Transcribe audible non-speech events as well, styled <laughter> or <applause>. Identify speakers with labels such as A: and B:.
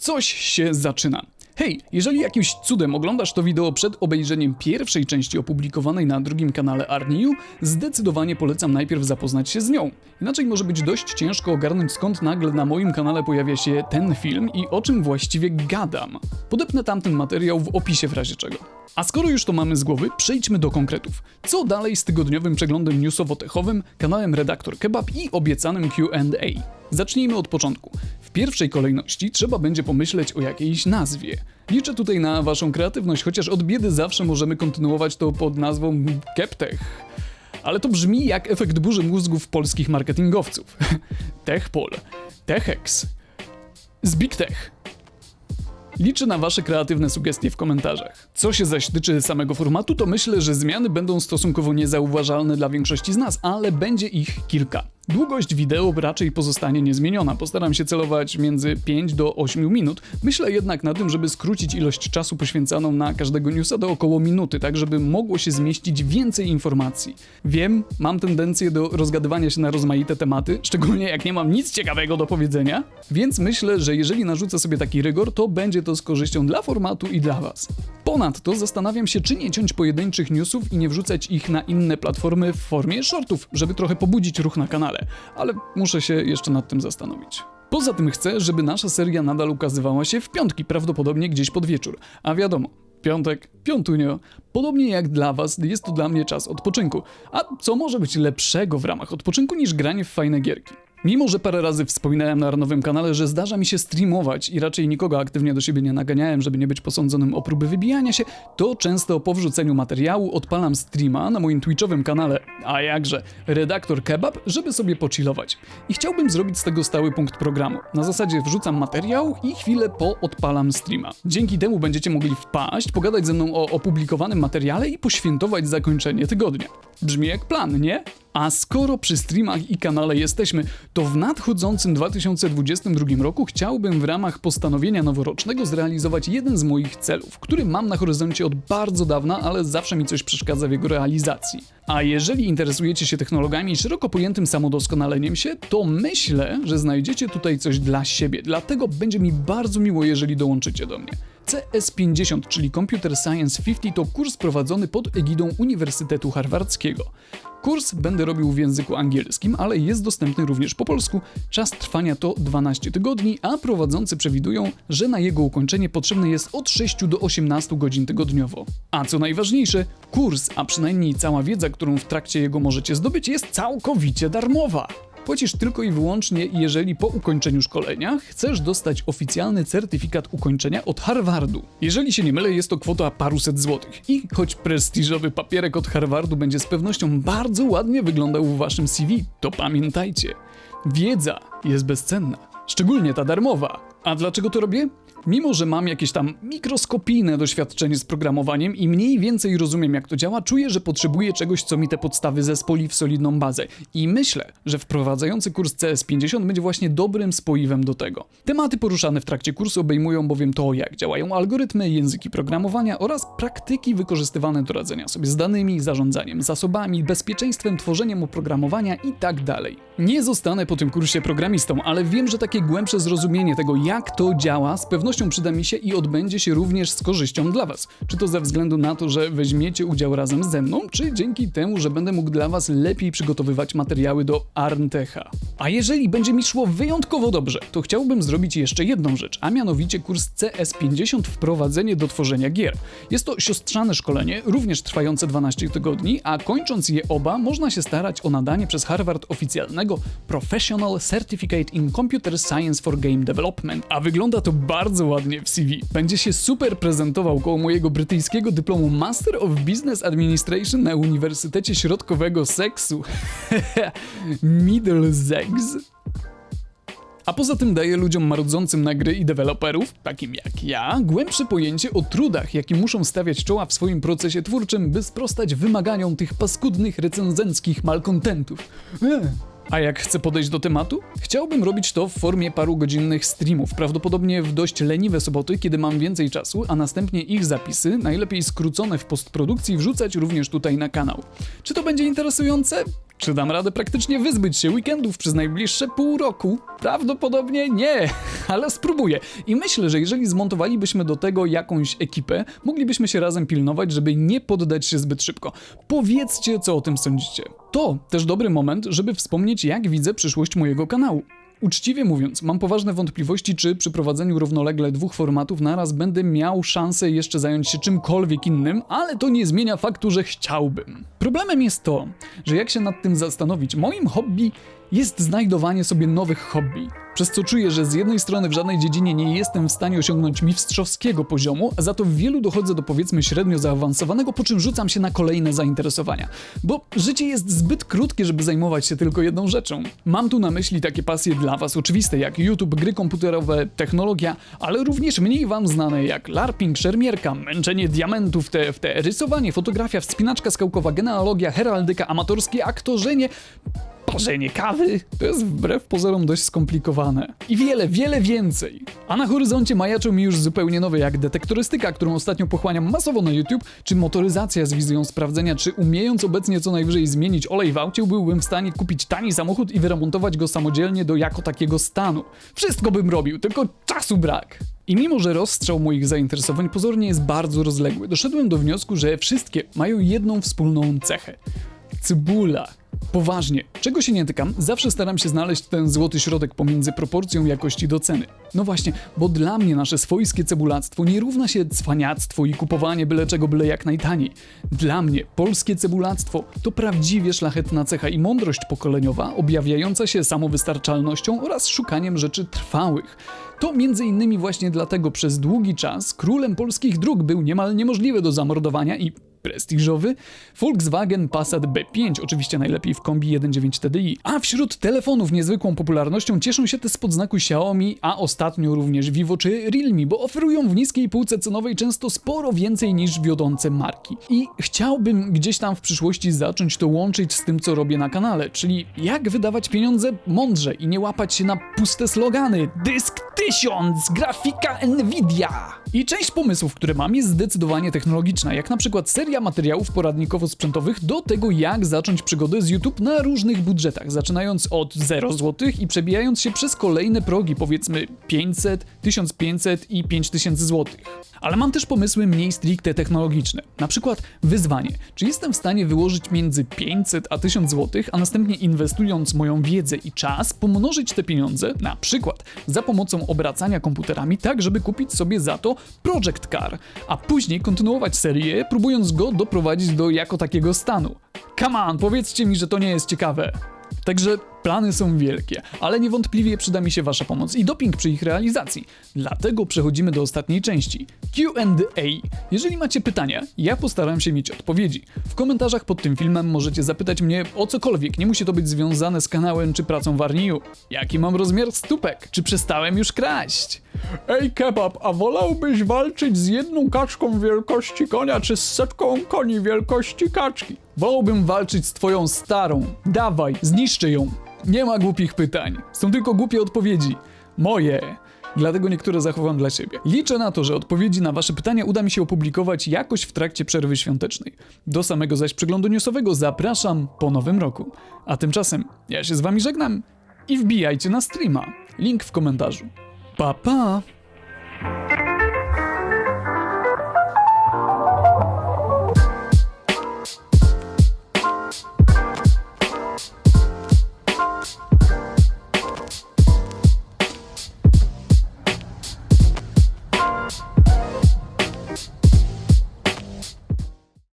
A: Coś się zaczyna. Hej, jeżeli jakimś cudem oglądasz to wideo przed obejrzeniem pierwszej części opublikowanej na drugim kanale Arniu, zdecydowanie polecam najpierw zapoznać się z nią. Inaczej może być dość ciężko ogarnąć skąd nagle na moim kanale pojawia się ten film i o czym właściwie gadam. Podepnę tamten materiał w opisie w razie czego. A skoro już to mamy z głowy, przejdźmy do konkretów. Co dalej z tygodniowym przeglądem newsowo-techowym, kanałem Redaktor Kebab i obiecanym Q&A? Zacznijmy od początku. W pierwszej kolejności trzeba będzie pomyśleć o jakiejś nazwie. Liczę tutaj na waszą kreatywność, chociaż od biedy zawsze możemy kontynuować to pod nazwą Keptech. Ale to brzmi jak efekt burzy mózgów polskich marketingowców. <laughs> Techpol, Techex, Zbigtech. Liczę na Wasze kreatywne sugestie w komentarzach. Co się zaś tyczy samego formatu, to myślę, że zmiany będą stosunkowo niezauważalne dla większości z nas, ale będzie ich kilka. Długość wideo raczej pozostanie niezmieniona. Postaram się celować między 5 do 8 minut. Myślę jednak na tym, żeby skrócić ilość czasu poświęcaną na każdego newsa do około minuty, tak żeby mogło się zmieścić więcej informacji. Wiem, mam tendencję do rozgadywania się na rozmaite tematy, szczególnie jak nie mam nic ciekawego do powiedzenia, więc myślę, że jeżeli narzucę sobie taki rygor, to będzie to z korzyścią dla formatu i dla Was. Ponadto zastanawiam się, czy nie ciąć pojedynczych newsów i nie wrzucać ich na inne platformy w formie shortów, żeby trochę pobudzić ruch na kanale, ale muszę się jeszcze nad tym zastanowić. Poza tym chcę, żeby nasza seria nadal ukazywała się w piątki, prawdopodobnie gdzieś pod wieczór. A wiadomo, piątek, piątunio, podobnie jak dla Was, jest to dla mnie czas odpoczynku. A co może być lepszego w ramach odpoczynku niż granie w fajne gierki? Mimo, że parę razy wspominałem na nowym kanale, że zdarza mi się streamować i raczej nikogo aktywnie do siebie nie naganiałem, żeby nie być posądzonym o próby wybijania się, to często po wrzuceniu materiału odpalam streama na moim twitchowym kanale, a jakże, redaktor kebab, żeby sobie pochillować. I chciałbym zrobić z tego stały punkt programu. Na zasadzie wrzucam materiał i chwilę po odpalam streama. Dzięki temu będziecie mogli wpaść, pogadać ze mną o opublikowanym materiale i poświętować zakończenie tygodnia. Brzmi jak plan, nie? A skoro przy streamach i kanale jesteśmy, to w nadchodzącym 2022 roku chciałbym w ramach postanowienia noworocznego zrealizować jeden z moich celów, który mam na horyzoncie od bardzo dawna, ale zawsze mi coś przeszkadza w jego realizacji. A jeżeli interesujecie się technologiami i szeroko pojętym samodoskonaleniem się, to myślę, że znajdziecie tutaj coś dla siebie. Dlatego będzie mi bardzo miło, jeżeli dołączycie do mnie. CS50, czyli Computer Science 50, to kurs prowadzony pod egidą Uniwersytetu Harvardzkiego. Kurs będę robił w języku angielskim, ale jest dostępny również po polsku. Czas trwania to 12 tygodni, a prowadzący przewidują, że na jego ukończenie potrzebne jest od 6 do 18 godzin tygodniowo. A co najważniejsze, kurs, a przynajmniej cała wiedza, którą w trakcie jego możecie zdobyć, jest całkowicie darmowa. Płacisz tylko i wyłącznie, jeżeli po ukończeniu szkolenia chcesz dostać oficjalny certyfikat ukończenia od Harvardu. Jeżeli się nie mylę, jest to kwota paruset złotych. I choć prestiżowy papierek od Harvardu będzie z pewnością bardzo ładnie wyglądał w waszym CV, to pamiętajcie, wiedza jest bezcenna. Szczególnie ta darmowa. A dlaczego to robię? Mimo, że mam jakieś tam mikroskopijne doświadczenie z programowaniem i mniej więcej rozumiem jak to działa, czuję, że potrzebuję czegoś, co mi te podstawy zespoli w solidną bazę. I myślę, że wprowadzający kurs CS50 będzie właśnie dobrym spoiwem do tego. Tematy poruszane w trakcie kursu obejmują bowiem to, jak działają algorytmy, języki programowania oraz praktyki wykorzystywane do radzenia sobie z danymi, zarządzaniem zasobami, bezpieczeństwem, tworzeniem oprogramowania itd. Tak Nie zostanę po tym kursie programistą, ale wiem, że takie głębsze zrozumienie tego, jak to działa, z pewnością pewnością przyda mi się i odbędzie się również z korzyścią dla Was. Czy to ze względu na to, że weźmiecie udział razem ze mną, czy dzięki temu, że będę mógł dla Was lepiej przygotowywać materiały do Arntecha. A jeżeli będzie mi szło wyjątkowo dobrze, to chciałbym zrobić jeszcze jedną rzecz, a mianowicie kurs CS50 Wprowadzenie do tworzenia gier. Jest to siostrzane szkolenie, również trwające 12 tygodni, a kończąc je oba, można się starać o nadanie przez Harvard oficjalnego Professional Certificate in Computer Science for Game Development. A wygląda to bardzo bardzo ładnie w CV. Będzie się super prezentował koło mojego brytyjskiego dyplomu Master of Business Administration na Uniwersytecie Środkowego Seksu. <laughs> Middlesex. A poza tym daje ludziom marudzącym na gry i deweloperów, takim jak ja, głębsze pojęcie o trudach, jakim muszą stawiać czoła w swoim procesie twórczym, by sprostać wymaganiom tych paskudnych recenzenckich malkontentów. Eee. A jak chcę podejść do tematu? Chciałbym robić to w formie paru godzinnych streamów, prawdopodobnie w dość leniwe soboty, kiedy mam więcej czasu, a następnie ich zapisy, najlepiej skrócone w postprodukcji, wrzucać również tutaj na kanał. Czy to będzie interesujące? Czy dam radę praktycznie wyzbyć się weekendów przez najbliższe pół roku? Prawdopodobnie nie, <laughs> ale spróbuję. I myślę, że jeżeli zmontowalibyśmy do tego jakąś ekipę, moglibyśmy się razem pilnować, żeby nie poddać się zbyt szybko. Powiedzcie, co o tym sądzicie. To też dobry moment, żeby wspomnieć, jak widzę przyszłość mojego kanału. Uczciwie mówiąc, mam poważne wątpliwości, czy przy prowadzeniu równolegle dwóch formatów naraz będę miał szansę jeszcze zająć się czymkolwiek innym, ale to nie zmienia faktu, że chciałbym. Problemem jest to, że jak się nad tym zastanowić, moim hobby jest znajdowanie sobie nowych hobby. Przez co czuję, że z jednej strony w żadnej dziedzinie nie jestem w stanie osiągnąć mistrzowskiego poziomu, a za to w wielu dochodzę do powiedzmy średnio zaawansowanego, po czym rzucam się na kolejne zainteresowania. Bo życie jest zbyt krótkie, żeby zajmować się tylko jedną rzeczą. Mam tu na myśli takie pasje dla Was oczywiste jak YouTube, gry komputerowe, technologia, ale również mniej Wam znane jak LARPing, szermierka, męczenie diamentów, TFT, rysowanie, fotografia, wspinaczka skałkowa, genealogia, heraldyka, amatorskie aktorzenie, parzenie kawy. To jest wbrew pozorom dość skomplikowane. I wiele, wiele więcej. A na horyzoncie majaczą mi już zupełnie nowe, jak detektorystyka, którą ostatnio pochłaniam masowo na YouTube, czy motoryzacja z wizją sprawdzenia, czy umiejąc obecnie co najwyżej zmienić olej w aucie, byłbym w stanie kupić tani samochód i wyremontować go samodzielnie do jako takiego stanu. Wszystko bym robił, tylko czasu brak. I mimo, że rozstrzał moich zainteresowań pozornie jest bardzo rozległy, doszedłem do wniosku, że wszystkie mają jedną wspólną cechę. Cybula. Poważnie, czego się nie tykam, zawsze staram się znaleźć ten złoty środek pomiędzy proporcją jakości do ceny. No właśnie, bo dla mnie nasze swojskie cebulactwo nie równa się cwaniactwo i kupowanie byle czego byle jak najtaniej. Dla mnie polskie cebulactwo to prawdziwie szlachetna cecha i mądrość pokoleniowa, objawiająca się samowystarczalnością oraz szukaniem rzeczy trwałych. To między innymi właśnie dlatego przez długi czas królem polskich dróg był niemal niemożliwy do zamordowania i prestiżowy Volkswagen Passat B5, oczywiście najlepiej w kombi 1.9 TDI. A wśród telefonów niezwykłą popularnością cieszą się te spod znaku Xiaomi, a ostatnio również Vivo czy Realme, bo oferują w niskiej półce cenowej często sporo więcej niż wiodące marki. I chciałbym gdzieś tam w przyszłości zacząć to łączyć z tym, co robię na kanale, czyli jak wydawać pieniądze mądrze i nie łapać się na puste slogany. Dysk 1000, grafika Nvidia. I część pomysłów, które mam, jest zdecydowanie technologiczna, jak na przykład seria materiałów poradnikowo-sprzętowych do tego, jak zacząć przygodę z YouTube na różnych budżetach, zaczynając od 0 zł i przebijając się przez kolejne progi, powiedzmy 500, 1500 i 5000 zł. Ale mam też pomysły mniej stricte technologiczne. Na przykład wyzwanie. Czy jestem w stanie wyłożyć między 500 a 1000 zł, a następnie inwestując moją wiedzę i czas, pomnożyć te pieniądze, na przykład za pomocą obracania komputerami, tak żeby kupić sobie za to Project Car, a później kontynuować serię, próbując go doprowadzić do jako takiego stanu. Come on, powiedzcie mi, że to nie jest ciekawe. Także plany są wielkie, ale niewątpliwie przyda mi się Wasza pomoc i doping przy ich realizacji. Dlatego przechodzimy do ostatniej części QA. Jeżeli macie pytania, ja postaram się mieć odpowiedzi. W komentarzach pod tym filmem możecie zapytać mnie o cokolwiek, nie musi to być związane z kanałem czy pracą w Arniu. Jaki mam rozmiar stópek? Czy przestałem już kraść? Ej kebab, a wolałbyś walczyć z jedną kaczką wielkości konia, czy z setką koni wielkości kaczki? Wolałbym walczyć z twoją starą. Dawaj, zniszczę ją. Nie ma głupich pytań. Są tylko głupie odpowiedzi. Moje. Dlatego niektóre zachowam dla siebie. Liczę na to, że odpowiedzi na Wasze pytania uda mi się opublikować jakoś w trakcie przerwy świątecznej. Do samego zaś przeglądu newsowego zapraszam po nowym roku. A tymczasem ja się z Wami żegnam i wbijajcie na streama. Link w komentarzu. Pa pa!